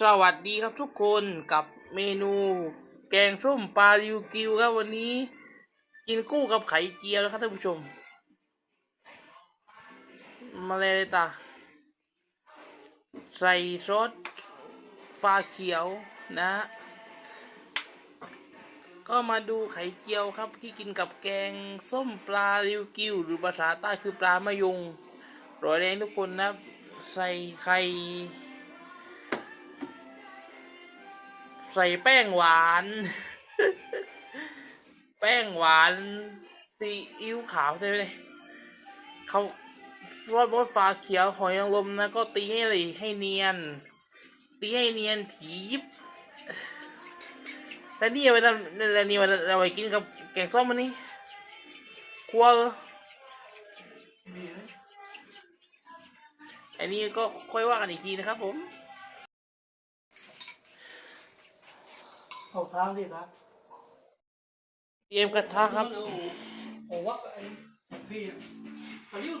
สวัสดีครับทุกคนกับเมนูแกงส้มปลาริวกิวครับวันนี้ กินกู้กับไข่เจียวแล้วครับท่านผู้ชม มาเลยเลยตาใส่ซอสฟ้าเขียวนะ ก็มาดูไข่เจียวครับที่กินกับแกงส้มปลาริวกิว หรือภาษาใต้คือปลามะยงร้อยแรงทุกคนนะใส่ไข่ ใส่แป้งหวาน แป้งหวานซีอิ๊วขาวใช่ไหมเขารอดรสฟ้าเขียวหอยนางรมนะก็ตีให้เลยให้เนียน ตีให้เนียนถียิบแล้วนี่เวลาแล้วนี่เวลาเราไปกินกับแกงส้มมันนี่ครัวอันนี้ก็ค่อยว่ากันอีกทีนะครับผม เอาทางดิครับเตรียมกระทะครับโอ้วักไอ้พี่เขายิ้ว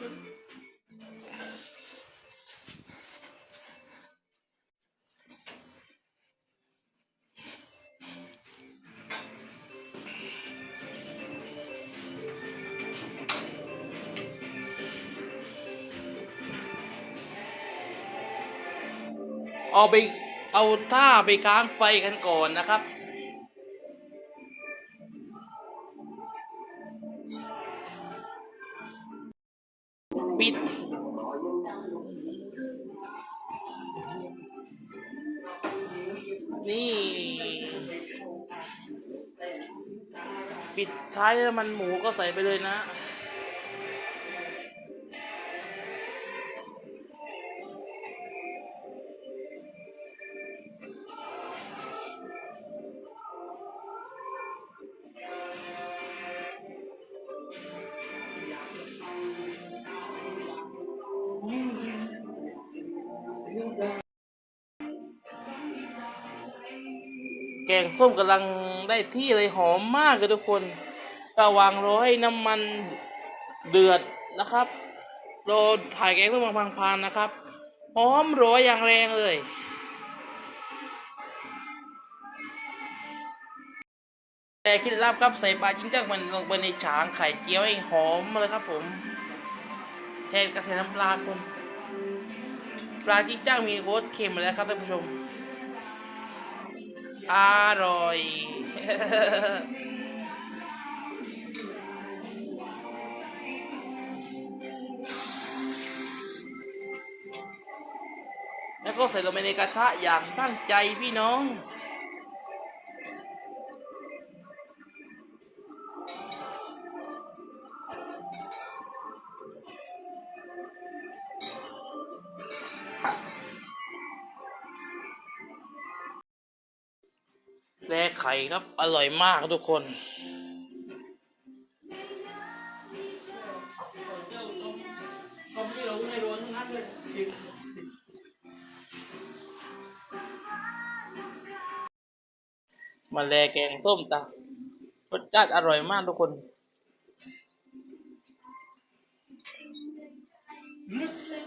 เอาไปเอาท่าไปค้างไฟกันก่อนนะครับ ปิด นี่ ปิดท้ายแล้วมันหมูก็ใส่ไปเลยนะ แกงส้มกำลังได้ที่เลยหอมมากเลยทุกคนระว่างรอให้น้ำมันเดือดนะครับรอถ่ายแกงส้มพังๆนะครับหอมโรยอย่างแรงเลยแต่เคล็ดลับครับใส่ปลาจิ้งจักมันลงไปในฉางไข่เจียวให้หอมเลยครับผมแทนกระเทียมน้ำปลาคุณปลาจิ้งจักมีรสเค็มแล้วครับท่านผู้ชม อร่อย แล้วก็ใส่ลงไปในกระทะอย่างตั้งใจพี่น้อง แลไข่ครับ อร่อยมากทุกคนเขาไม่รู้ไม่รู้ทั้งนั้นเลยจริงมาแลแกงส้มตารสชาติอร่อยมากทุกคนลึกซึ้ง